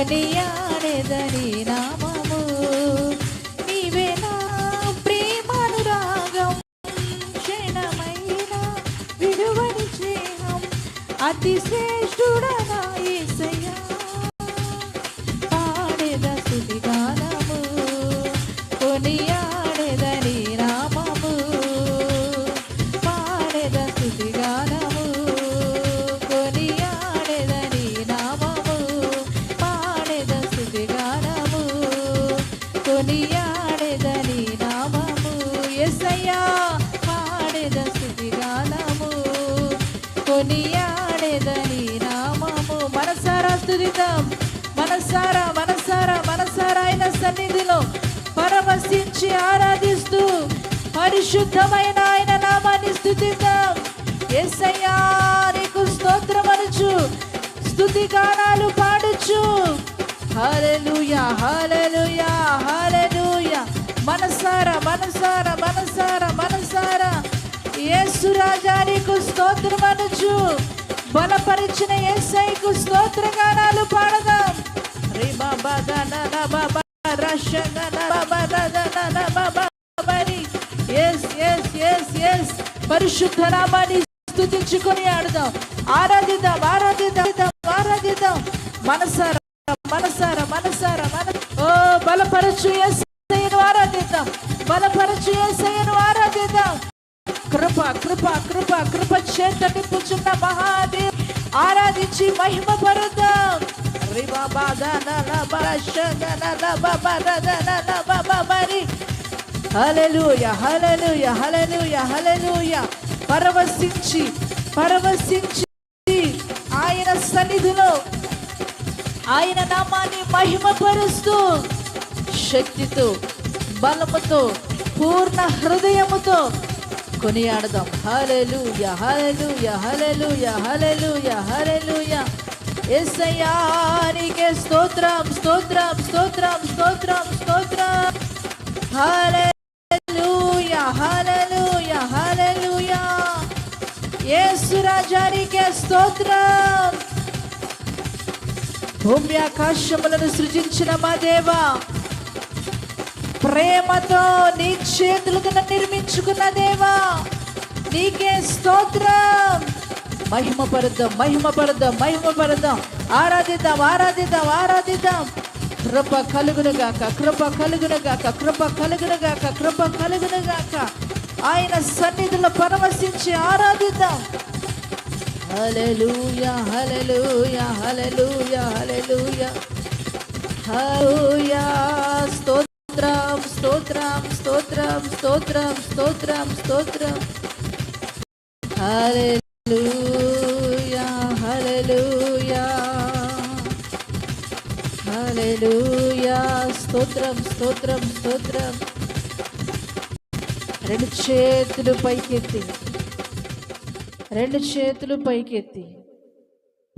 గానము కొనియాడేదని నామము. నీవే నా ప్రేమానురాగం. క్షణమైన విడువని స్నేహం అతి మనసారా మనసారా మనసారా ఆయన సన్నిధిలో పరమశించి ఆరాధిస్తూ పరిశుద్ధమైన ఆయన నామాన్ని స్థుతిద్దాం. ఎస్ఐయా నీకు స్తోత్రమనుచు స్థుతి గానాలు పాడుచు. హలలుయా హలలుయా హలలుయా మనసారా మనసారా మనసారా మనసారా. యేసు రాజా నీకు స్తోత్రమనుచు బలపరిచిన యేసయ్యకు స్తోత్ర గానాలు పాడదాం. బాబా దన బాబా రష గన బాబా రదన బాబా ఎస్ ఎస్ ఎస్ ఎస్ పరిశుద్ధ నామాన్ని స్థుతించుకొని ఆడదాం. ఆరాధిద్దాం ఆరాధిద్దాం ఆరాధిద్దాం. మనసారా మనసారా మనసారా మన ఓ బలపరచు ఎస్ఐను ఆరాధిద్దాం. బలపరచు ఎస్ఐను ఆరాధిద్దాం. కృప కృప కృప కృప చేత నింపుచున్న మహాదేవ్. ఆరాధించి మహిమ పరుద్దాం హలలుయ హలలుయ హలలుయ హలలుయ పరవశించి పరవశించి. ఆయన సన్నిధిలో ఆయన నామాన్ని మహిమపరుస్తూ శక్తితో బలముతో పూర్ణ హృదయముతో కొనియాడదాం. హల్లెలూయ హల్లెలూయ హల్లెలూయ హల్లెలూయ హల్లెలూయ యేసయ్యా స్తోత్రం స్తోత్రం స్తోత్రం స్తోత్రం స్తోత్రం. హల్లెలూయా హల్లెలూయా హల్లెలూయా. యేసు రాజా స్తోత్రం. భూమి ఆకాశములను సృజించిన మా దేవా ప్రేమతో నీ చేతులతో నిర్మించుకున్న దేవా నీకే స్తోత్రం. మహిమ పరుద్దాం మహిమ పరుద్దాం మహిమ పరుద్దాం. ఆరాధిద్దాం ఆరాధిద్దాం ఆరాధిద్దాం. కృప కలుగునుగాక కృప కలుగునుగాక కృప కలుగునుగాక కృప కలుగునుగాక ఆయన సన్నిధిలో పరవశించి ఆరాధిద్దాం. హల్లెలూయా హల్లెలూయా హల్లెలూయా హల్లెలూయా. హల్లెలూయా. స్తోత్రం స్తోత్రం స్తోత్రం స్తోత్రం స్తోత్రం స్తోత్రం. హల్లెలూయా. హల్లెలూయా. స్తోత్రం స్తోత్రం స్తోత్రం. రెండు చేతులు పైకెత్తి. రెండు చేతులు పైకెత్తి.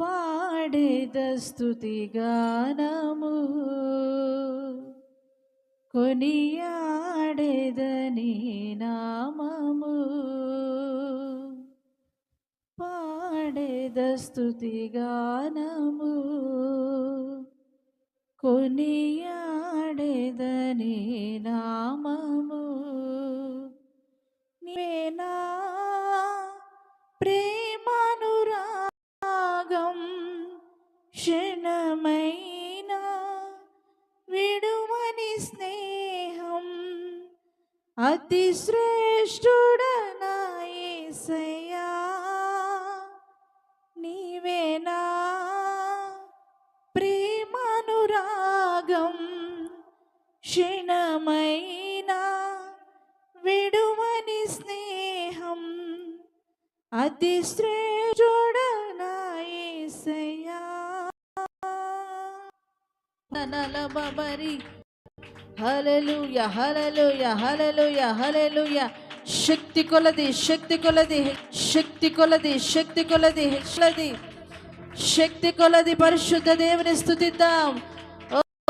పాడేద స్తుతి గానము. కొనియాడేదని నామము. పాడేద స్తుతి గానము. కొనియాడేదని నామము. నీవేనా ప్రేమానురాగం క్షణమైన విడుమని స్నేహం అతి శ్రేష్ఠుడనా నలబరి హల్లెలూయ హల్లెలూయ హల్లెలూయ హల్లెలూయ. శక్తి కొలది శక్తి కొలది శక్తి కొలది శక్తి కొలది కొలది. శక్తి కొలది పరిశుద్ధ దేవుని స్థుతిద్దాం.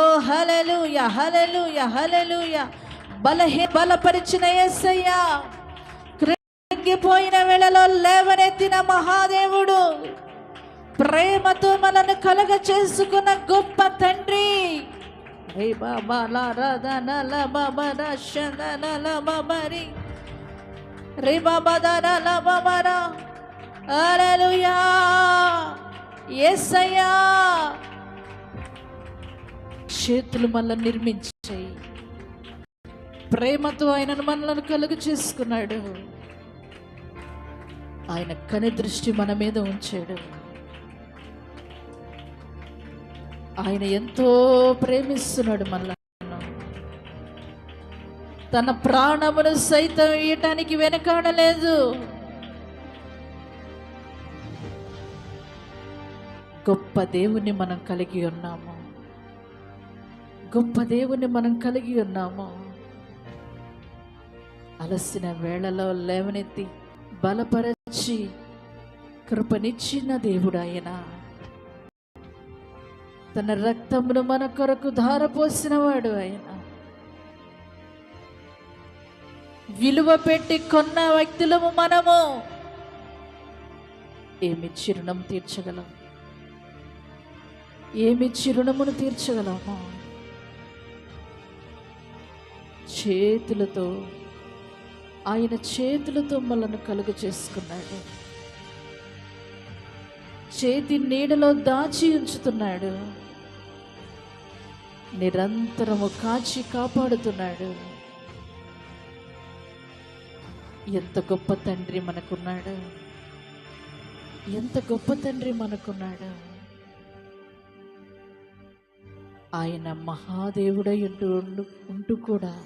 ఓ హల్లెలూయ హల్లెలూయ హల్లెలూయ. బలహే బలపరిచిన ఎస్సయ్యా కృంగిపోయిన వేళలో లేవనెత్తిన మహాదేవుడు. ప్రేమతో మనను కలగ చేసుకున్న గొప్ప తండ్రి. రే బాబా లా రాధా నల బాబా నల బాబరి రే బాబా దారా లా బాబారా హల్లెలూయా. యేసయ్యా చేతులు మనల్ని నిర్మించాయి. ప్రేమతో ఆయనను మనలను కలుగు చేసుకున్నాడు. ఆయన కని దృష్టి మన మీద ఉంచాడు. ఆయన ఎంతో ప్రేమిస్తున్నాడు మనల్ని తన ప్రాణమును సైతం ఇయటానికి వెనకాడలేదు. గొప్ప దేవుని మనం కలిగి ఉన్నాము. గొప్ప దేవుని మనం కలిగి ఉన్నాము. అలసిన వేళలో లేవనెత్తి బలపరచి కృపనిచ్చిన దేవుడు ఆయన. తన రక్తమును మన కొరకు ధారపోసినవాడు ఆయన. విలువ పెట్టి కొన్న వ్యక్తులము మనము. ఏమి చిరుణం తీర్చగలం? ఏమి చిరుణమును తీర్చగలము? చేతులతో ఆయన చేతులతో మనను కలుగు చేసుకున్నాడు. చేతి నీడలో దాచి ఉంచుతున్నాడు. నిరంతరము కాచి కాపాడుతున్నాడు. ఎంత గొప్ప తండ్రి మనకున్నాడు. ఎంత గొప్ప తండ్రి మనకున్నాడు. ఆయన మహాదేవుడై ఉంటూ ఉండు ఉంటూ కూడా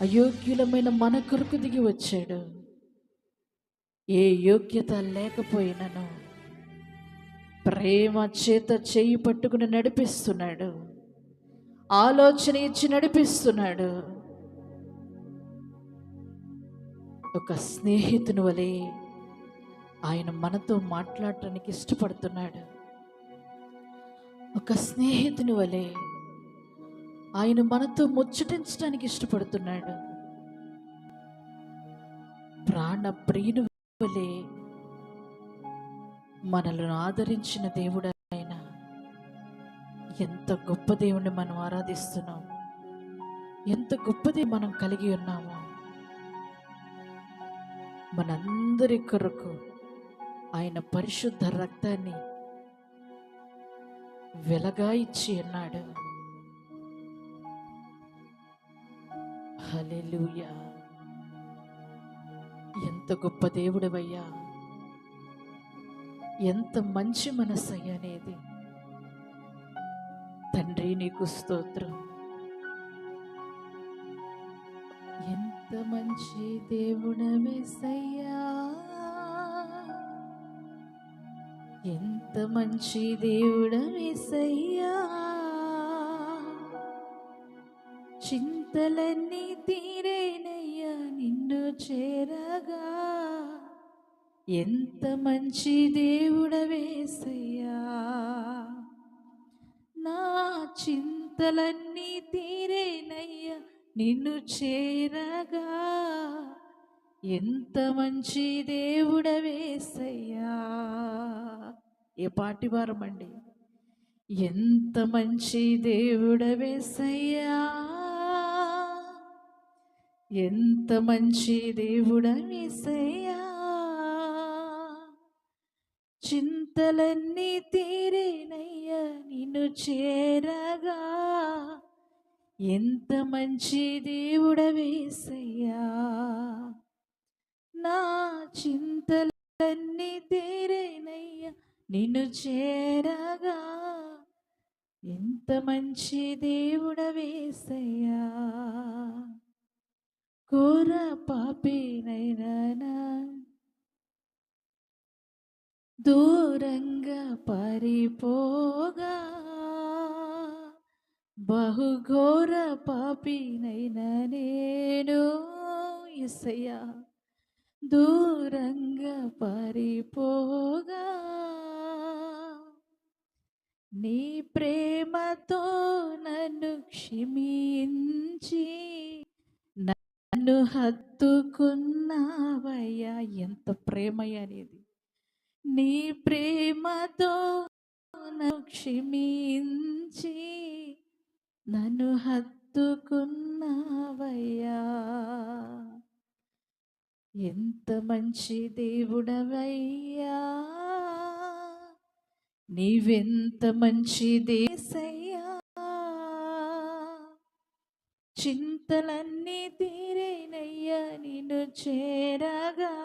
అయోగ్యులమైన మన కొరకు దిగి వచ్చాడు. ఏ యోగ్యత లేకపోయినను ప్రేమ చేత చేయి పట్టుకుని నడిపిస్తున్నాడు. ఆలోచన ఇచ్చి నడిపిస్తున్నాడు. ఒక స్నేహితుని వలె ఆయన మనతో మాట్లాడటానికి ఇష్టపడుతున్నాడు. ఒక స్నేహితుని వలె ఆయన మనతో ముచ్చటించడానికి ఇష్టపడుతున్నాడు. ప్రాణ ప్రియుని వలె మనలను ఆదరించిన దేవుడు ఆయన ఎంత గొప్ప దేవుణ్ణి మనం ఆరాధిస్తున్నాం. ఎంత గొప్పది మనం కలిగి ఉన్నాము. మనందరి కొరకు ఆయన పరిశుద్ధ రక్తాన్ని వెలగా ఇచ్చి అన్నాడు హలెలుయా ఎంత గొప్ప దేవుడవయ్యా. ఎంత మంచి మనస్సయ్యా అనేది తండ్రి నీకు స్తోత్రం. ఎంత మంచి దేవుడవేసయ్యా ఎంత మంచి దేవుడవేసయ్యా చింతలన్నీ తీరేనయ్యా నిన్ను చేరా ఎంత మంచి దేవుడవేసయ్యా నా చింతలన్నీ తీరేనయ్యా నిన్ను చేరగా. ఎంత మంచి దేవుడవేసయ్యా ఏ పాటి వారమండి? ఎంత మంచి దేవుడవేసయ్యా ఎంత మంచి దేవుడవేసయ్యా చింతలన్నీ తీరేనయ్యా నిన్ను చేరగా. ఎంత మంచి దేవుడవేసయ్యా. నా చింతలన్నీ తీరేనయ్యా నిన్ను చేరగా. ఎంత మంచి దేవుడ వేసయ్యా కోర పాపినైనా దూరంగా పరిపోగా బహుఘోర పాపినైన నేను ఎసయ్యా దూరంగా పరిపోగా. నీ ప్రేమతో నన్ను క్షమించి నన్ను హత్తుకున్నావయ్యా ఎంత ప్రేమయ్య అనేది నీ ప్రేమతో నన్ను క్షమించి నన్ను హత్తుకున్నావయ్యా. ఎంత మంచి దేవుడవయ్యా. నీవెంత మంచి దేశయ్యా. చింతలన్నీ తీరేనయ్యా నిన్ను చేరగా.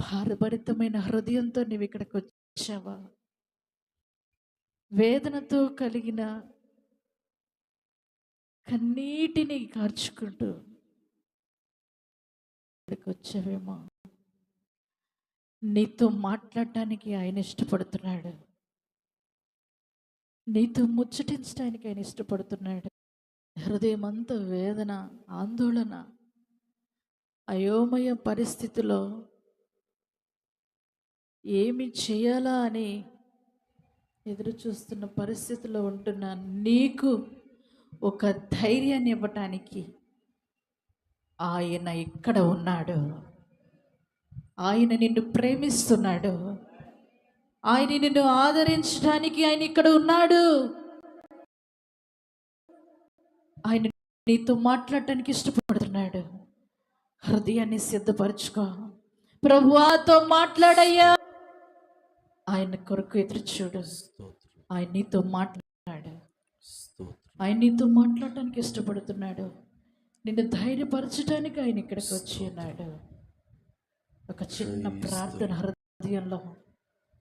భారభరితమైన హృదయంతో నీవు ఇక్కడికి వచ్చావా? వేదనతో కలిగిన కన్నీటిని కార్చుకుంటూ ఇక్కడికి వచ్చావేమో? నీతో మాట్లాడటానికి ఆయన ఇష్టపడుతున్నాడు. నీతో ముచ్చటించడానికి ఆయన ఇష్టపడుతున్నాడు. హృదయం అంతా వేదన ఆందోళన అయోమయ పరిస్థితిలో ఏమి చేయాలా అని ఎదురు చూస్తున్న పరిస్థితిలో ఉంటున్న నీకు ఒక ధైర్యాన్ని ఇవ్వటానికి ఆయన ఇక్కడ ఉన్నాడు. ఆయన నిన్ను ప్రేమిస్తున్నాడు. ఆయన నిన్ను ఆదరించడానికి ఆయన ఇక్కడ ఉన్నాడు. ఆయన నీతో మాట్లాడటానికి ఇష్టపడుతున్నాడు. హృదయాన్ని సిద్ధపరచుకో. ప్రభువాతో మాట్లాడయ్యా. ఆయన కొరకు ఎదురు చూడు. ఆయన నీతో మాట్లాడు. ఆయన నీతో మాట్లాడటానికి ఇష్టపడుతున్నాడు. నిన్ను ధైర్యపరచడానికి ఆయన ఇక్కడికి వచ్చి ఉన్నాడు. ఒక చిన్న ప్రార్థన హృదయంలో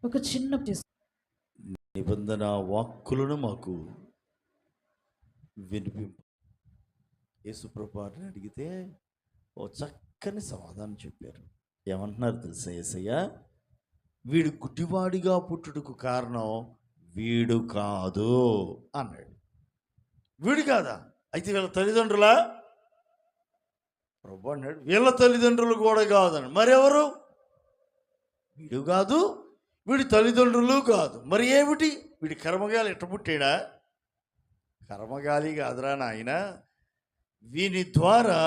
ఒక చిన్న నిబంధన వాక్కులను మాకు వినిపింపు. యేసుప్రభాని అడిగితే ఓ చక్కని సమాధానం చెప్పారు. ఏమంటున్నారు తెలుసా యేసయ్య? వీడు గుడ్డివాడిగా పుట్టుటకు కారణం వీడు కాదు అన్నాడు. వీడు కాదా? అయితే వీళ్ళ తల్లిదండ్రులా? ప్రభు అన్నాడు వీళ్ళ తల్లిదండ్రులు కూడా కాదని మరెవరు? వీడు కాదు వీడి తల్లిదండ్రులు కాదు. మరి ఏమిటి? వీడి కర్మగాలి ఎట్ట పుట్టాడా? కర్మగాలి కాదురా నాయన. వీని ద్వారా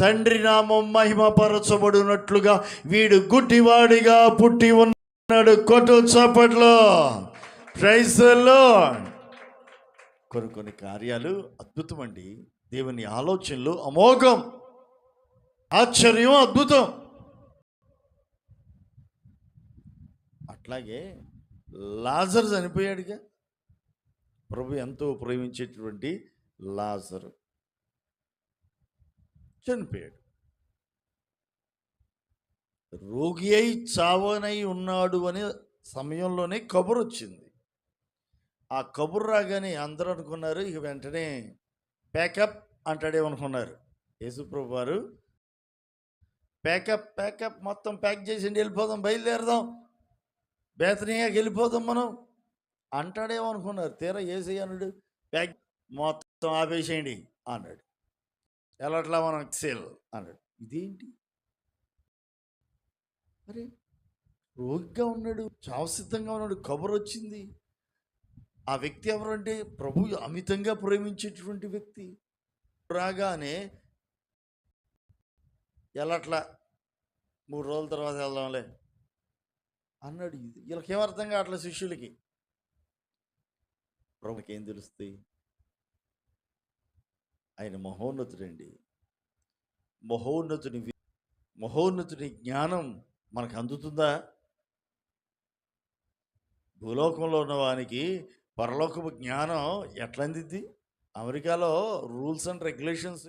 తండ్రి నామం మహిమపరచబడినట్లుగా వీడు గుడ్డివాడిగా పుట్టి ఉన్న నాడు కొట్టు చప్పట్లో. ప్రైజ్లో కొన్ని కొన్ని కార్యాలు అద్భుతం అండి దేవుని ఆలోచనలు అమోఘం. ఆశ్చర్యం అద్భుతం. అట్లాగే లాజర్ చనిపోయాడుగా. ప్రభు ఎంతో ప్రేమించేటువంటి లాజరు చనిపోయాడు. రోగి అయి చావనై ఉన్నాడు అనే సమయంలోనే కబురు వచ్చింది ఆ కబురు రాగానే అందరూ అనుకున్నారు ఇక వెంటనే ప్యాకప్ అంటాడేమనుకున్నారు యేసుప్రభు వారు ప్యాకప్ ప్యాకప్ మొత్తం ప్యాక్ చేసి వెళ్ళిపోదాం బయలుదేరదాం బేతనీయాకి వెళ్ళిపోదాం మనం అంటాడేమనుకున్నారు తీరా తీరా ఏసయ్యనుడు ప్యాక్ మొత్తం ఆపేసేయండి అన్నాడు. ఎలాట్లా మనం సేల్ అన్నాడు. ఇదేంటి? మరి రోగిగా ఉన్నాడు చావు సిద్ధంగా ఉన్నాడు కబురు వచ్చింది ఆ వ్యక్తి ఎవరంటే ప్రభు అమితంగా ప్రేమించేటువంటి వ్యక్తి. రాగానే ఎలాట్లా? మూడు రోజుల తర్వాత వెళ్దాంలే. అన్నాడు ఇది. వీళ్ళకి ఏమర్థం కావట్లేదు శిష్యులకి. ప్రభుకి ఏం తెలుస్తాయి? ఆయన మహోన్నతుడండి. మహోన్నతుని మహోన్నతుని జ్ఞానం మనకు అందుతుందా భూలోకంలో ఉన్న వానికి పరలోకపు జ్ఞానం ఎట్లా అందిద్ది అమెరికాలో రూల్స్ అండ్ రెగ్యులేషన్స్